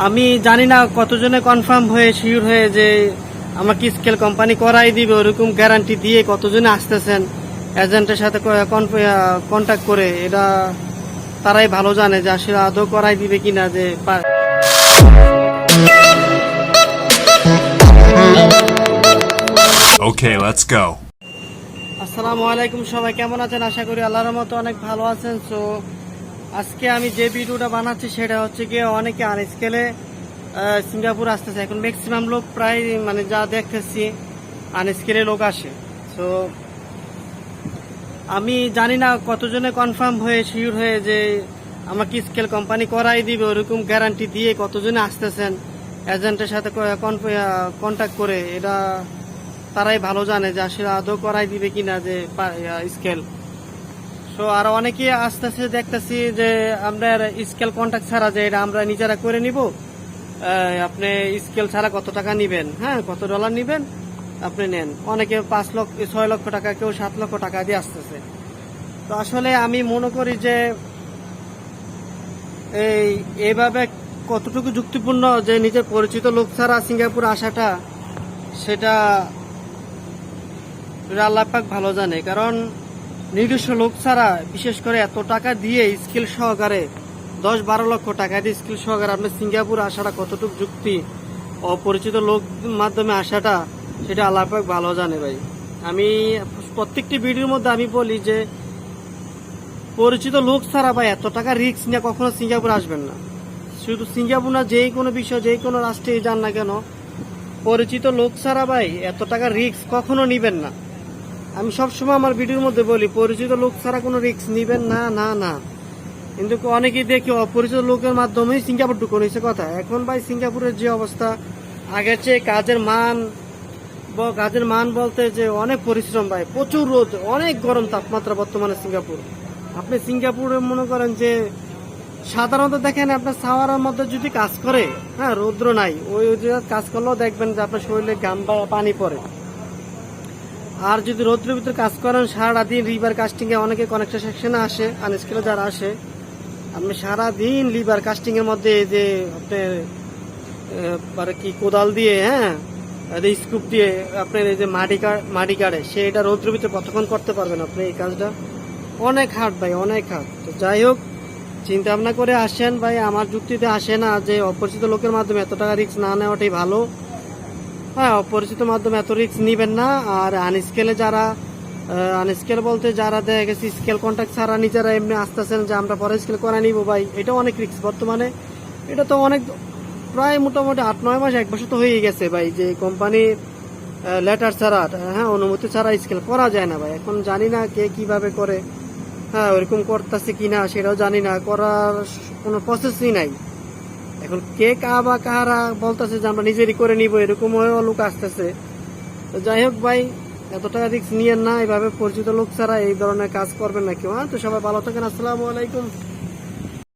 আমি জানি না কতজনে কনফার্ম হয়ে শিওর হয়ে যে আমাকে স্কেল কোম্পানি করাই দিবে ওরকম গ্যারান্টি দিয়ে কতজনে আসতেছেন এজেন্টের সাথে কন্ট্যাক্ট করে এটা তারাই ভালো জানে যে আসলে আদৌ করাই দিবে কিনা যে পা- Okay, let's go. আসসালামু আলাইকুম সবাই কেমন আছেন আশা করি আল্লাহর মতো অনেক ভালো আছেন সো আজকে আমি যে ভিডিওটা বানাচ্ছি সেটা হচ্ছে গিয়ে অনেকে আন স্কেলে সিঙ্গাপুর আসতেছে। এখন ম্যাক্সিমাম লোক প্রায় মানে যা দেখতেছি আন স্কেলে লোক আসে। সো আমি জানি না কতজনে কনফার্ম হয়ে শিওর হয়ে যে আমাকে স্কেল কোম্পানি করাই দিবে, ওরকম গ্যারান্টি দিয়ে কতজনে আসতেছেন এজেন্টের সাথে কন্ট্যাক্ট করে, এটা তারাই ভালো জানে যে আসলে আদৌ করাই দিবে কিনা যে স্কেল সো আর অনেকে আস্তে আস্তে দেখতেছি যে আপনার স্কেল কন্ট্যাক্ট ছাড়া যে এটা আমরা নিজেরা করে নিব আপনি স্কেল ছাড়া কত টাকা নিবেন? হ্যাঁ কত ডলার নিবেন? আপনি নেন। অনেকে পাঁচ লক্ষ, ছয় লক্ষ টাকা, কেউ সাত লক্ষ টাকা দিয়ে আসতেছে। তো আসলে আমি মনে করি যে এই এইভাবে কতটুকু যুক্তিপূর্ণ যে নিজের পরিচিত লোক ছাড়া সিঙ্গাপুর আসাটা, সেটা এটা আল্লাহ পাক ভালো জানে। কারণ নিজস্ব লোক ছাড়া, বিশেষ করে এত টাকা দিয়ে স্কিল সহকারে, দশ বারো লক্ষ টাকা দিয়ে স্কিল সহকারে আপনার সিঙ্গাপুর আসাটা কতটুকু যুক্তি? অপরিচিত লোক মাধ্যমে আসাটা, সেটা আল্লাহ ভালো জানে ভাই। আমি প্রত্যেকটি ভিডিওর মধ্যে আমি বলি যে, পরিচিত লোক ছাড়া ভাই এত টাকা রিস্ক নিয়ে কখনো সিঙ্গাপুর আসবেন না। শুধু সিঙ্গাপুর না, যেই কোনো বিষয়, যেই কোনো রাষ্ট্রে যান না কেন, পরিচিত লোক ছাড়া ভাই এত টাকা রিস্ক কখনো নিবেন না। আমি সবসময় আমার ভিডিওর মধ্যে বলি, পরিচিত লোক ছাড়া কোনো রিস্ক নিবেন না না না। কিন্তু অনেকেই দেখি অপরিচিত লোকের মাধ্যমেই সিঙ্গাপুর ঢুকন হয়েছে কথা। এখন ভাই সিঙ্গাপুরের যে অবস্থা, আগের চেয়ে কাজের মান কাজের মান বলতে যে অনেক পরিশ্রম ভাই, প্রচুর রোদ, অনেক গরম তাপমাত্রা বর্তমানে সিঙ্গাপুর। আপনি সিঙ্গাপুরে মনে করেন যে সাধারণত দেখেন আপনার সাওয়ারের মধ্যে যদি কাজ করে হ্যাঁ রৌদ্র নাই, ওই ওই কাজ করলেও দেখবেন যে আপনার শরীরে গাম বা পানি পড়ে। আর যদি রৌদ্রের ভিতরে কাজ করেন সারা দিন কাস্টিং এ অনেকে কানেকশন সেকশনে আসে আনস্কেলে যারা আসে, আপনি সারা দিন লিভার কাস্টিং এর মধ্যে এই যে আপনার আর কি কোদাল দিয়ে হ্যাঁ? স্কুপ দিয়ে আপনার এই যে মাটি মাটি কাটে, সেটা রৌদ্রের ভিতরে কতক্ষণ করতে পারবেন আপনি এই কাজটা? অনেক হাট ভাই, অনেক হাট তো যাই হোক চিন্তা ভাবনা করে আসেন ভাই, আমার যুক্তিতে আসে না যে অপরিচিত লোকের মাধ্যমে এত টাকা রিস্ক না নেওয়াটাই ভালো। হ্যাঁ অপরিচিত মাধ্যমে এত রিস্ক নিবেন না। আর আনস্কেলে যারা আনস্কেল বলতে যারা দেখা গেছে স্কেল কন্ট্যাক্ট ছাড়া নিজেরা এমনি আসতেছেন যে আমরা পরে স্কেল করে নিব ভাই, এটা অনেক রিস্ক বর্তমানে। এটা তো অনেক, প্রায় মোটামুটি আট, নয় মাস, এক বছর তো হয়ে গেছে ভাই, যে কোম্পানি লেটার ছাড়া হ্যাঁ অনুমতি ছাড়া স্কেল করা যায় না ভাই। এখন জানি না কে কীভাবে করে হ্যাঁ ওরকম করতেছে কি না সেটাও জানি না। করার কোনো প্রসেসই নাই। এখন কে কাবা কারা বলতেছে যে আমরা নিজেরই করে নিব, এরকম লোক আসতেছে। তো যাই হোক ভাই, এত টাকা রিক্স নিয়েন না, এভাবে পরিচিত লোক ছাড়া এই ধরনের কাজ করবেন না কেউ। হ্যাঁ তো সবাই ভালো থাকেন, আসসালামু আলাইকুম।